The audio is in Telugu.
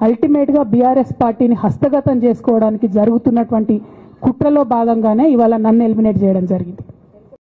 అల్టిమేట్గా బీఆర్ఎస్ పార్టీని హస్తగతం చేసుకోవడానికి జరుగుతున్నటువంటి కుట్రలో భాగంగానే ఇవాళ నన్ను ఎలిమినేట్ చేయడం జరిగింది.